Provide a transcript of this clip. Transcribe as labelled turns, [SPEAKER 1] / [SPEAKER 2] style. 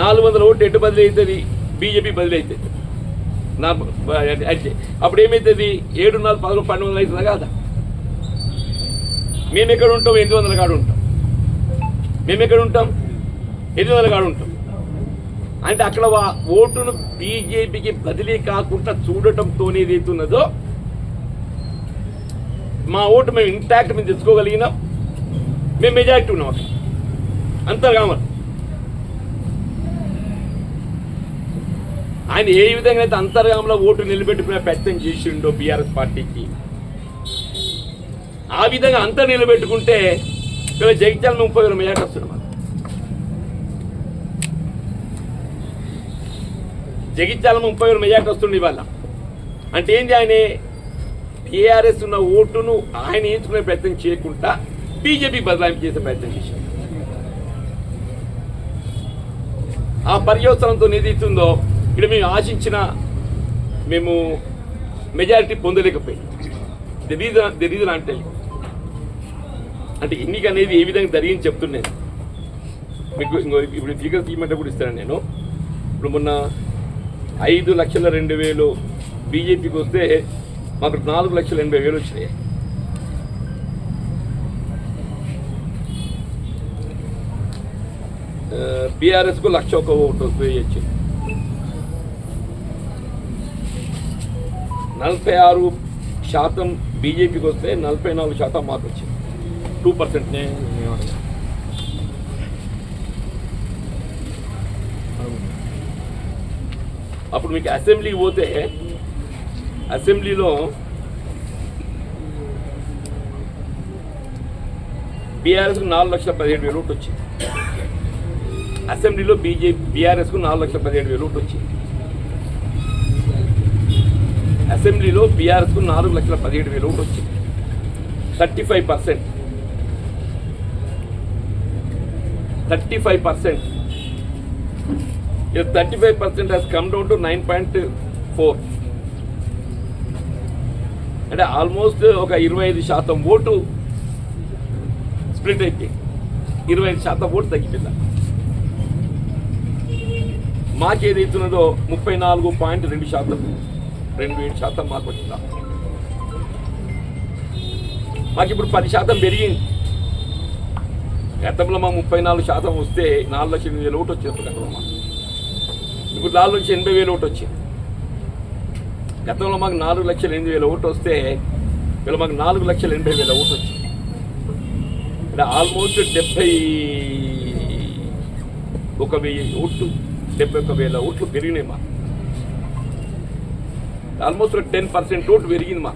[SPEAKER 1] నాలుగు వందల ఓట్లు ఎటు బదిలీ అవుతుంది బీజేపీ బదిలీ అవుతుంది నా అయితే అప్పుడు ఏమవుతుంది ఏడు నాలుగు పదకొండు పన్నెండు వందలు అవుతుందా కాదా? మేము ఎక్కడ ఉంటాం? ఎనిమిది వందల కాడ ఉంటాం. మేము ఎక్కడ ఉంటాం? ఎనిమిది వందల కాడ ఉంటాం. అంటే అక్కడ వా ఓటును బీజేపీకి బదిలీ కాకుండా చూడటంతో ఏదైతున్నదో మా ఓటు మేము ఇంటాక్ట్ మేము తెచ్చుకోగలిగినాం. మేము మెజారిటీ ఉన్నాం అక్కడ. కావాలి ఆయన ఏ విధంగా అయితే అంతర్గామంలో ఓటు నిలబెట్టుకునే ప్రయత్నం చేసిండో బీఆర్ఎస్ పార్టీకి? ఆ విధంగా అంతర్ నిలబెట్టుకుంటే ఇక్కడ జగిత్యాల ముప్పై వేల మెజార్టీ వస్తున్నాం జగిత్యాల ముప్పై వేల మెజార్టీ వస్తుంది ఇవాళ. అంటే ఏంది ఆయన? టీఆర్ఎస్ ఉన్న ఓటును ఆయన ఎంచుకునే ప్రయత్నం చేయకుండా బీజేపీ బదలాయింపు చేసే ప్రయత్నం చేశారు ఆ పర్యవసనంతో ఏదైతుందో ఇక్కడ మేము ఆశించిన మేము మెజారిటీ పొందలేకపోయాం. ది రీజన్ ది రీజన్ అంటే అంటే ఎన్నిక అనేది ఏ విధంగా జరిగింది చెప్తున్నాను మీకు ఇంకో ఇప్పుడు ఫిగర్ తీయమంటే కూడా ఇస్తాను నేను. ఇప్పుడు మొన్న ఐదు లక్షల రెండు వేలు బీజేపీకి వస్తే మాకు నాలుగు లక్షల ఎనభై వేలు వచ్చినాయి. బీఆర్ఎస్కు లక్ష ఒక ఓటు వేయచ్చు నలభై ఆరు శాతం బీజేపీకి వస్తే నలభై నాలుగు శాతం మాకు వచ్చింది. టూ పర్సెంట్నే అప్పుడు మీకు అసెంబ్లీకి పోతే అసెంబ్లీలో బీఆర్ఎస్కు నాలుగు లక్షల పదిహేడు వేలు ఒకటి వచ్చింది. అసెంబ్లీలో బీజేపీ బీఆర్ఎస్కు నాలుగు లక్షల పదిహేడు వేలు ఒకటి వచ్చింది. అసెంబ్లీలో బీఆర్ఎస్కు నాలుగు లక్షల పదిహేడు వేలు ఓటు వచ్చింది. Thirty five percent. Thirty five percent. Thirty five percent has come down to nine point four అంటే ఆల్మోస్ట్ ఒక ఇరవై ఐదు శాతం ఓటు స్ప్లిట్ అయిపోయింది ఇరవై ఐదు శాతం ఓటు తగ్గిపోయింది. మాకేదైతున్నదో ముప్పై నాలుగు పాయింట్ రెండు శాతం. రెండు ఏడు శాతం మాకు వచ్చిందా? మాకు ఇప్పుడు పది శాతం పెరిగింది. గతంలో మా ముప్పై నాలుగు శాతం వస్తే నాలుగు లక్షల ఎనిమిది వేలు ఒకటి వచ్చింది గతంలో మాకు. ఇప్పుడు నాలుగు లక్షల ఎనభై వేలు ఒకటి వచ్చింది. గతంలో మాకు నాలుగు లక్షల ఎనిమిది వేలు ఒకటి వస్తే ఇలా మాకు నాలుగు లక్షల ఎనభై వేల ఓటు వచ్చింది. అంటే ఆల్మోస్ట్ డెబ్బై ఒక వెయ్యి ఓట్లు డెబ్బై ఒక వేల ఓట్లు పెరిగినాయి మాకు. ఆల్మోస్ట్ టెన్ పర్సెంట్ ఓట్లు పెరిగింది మా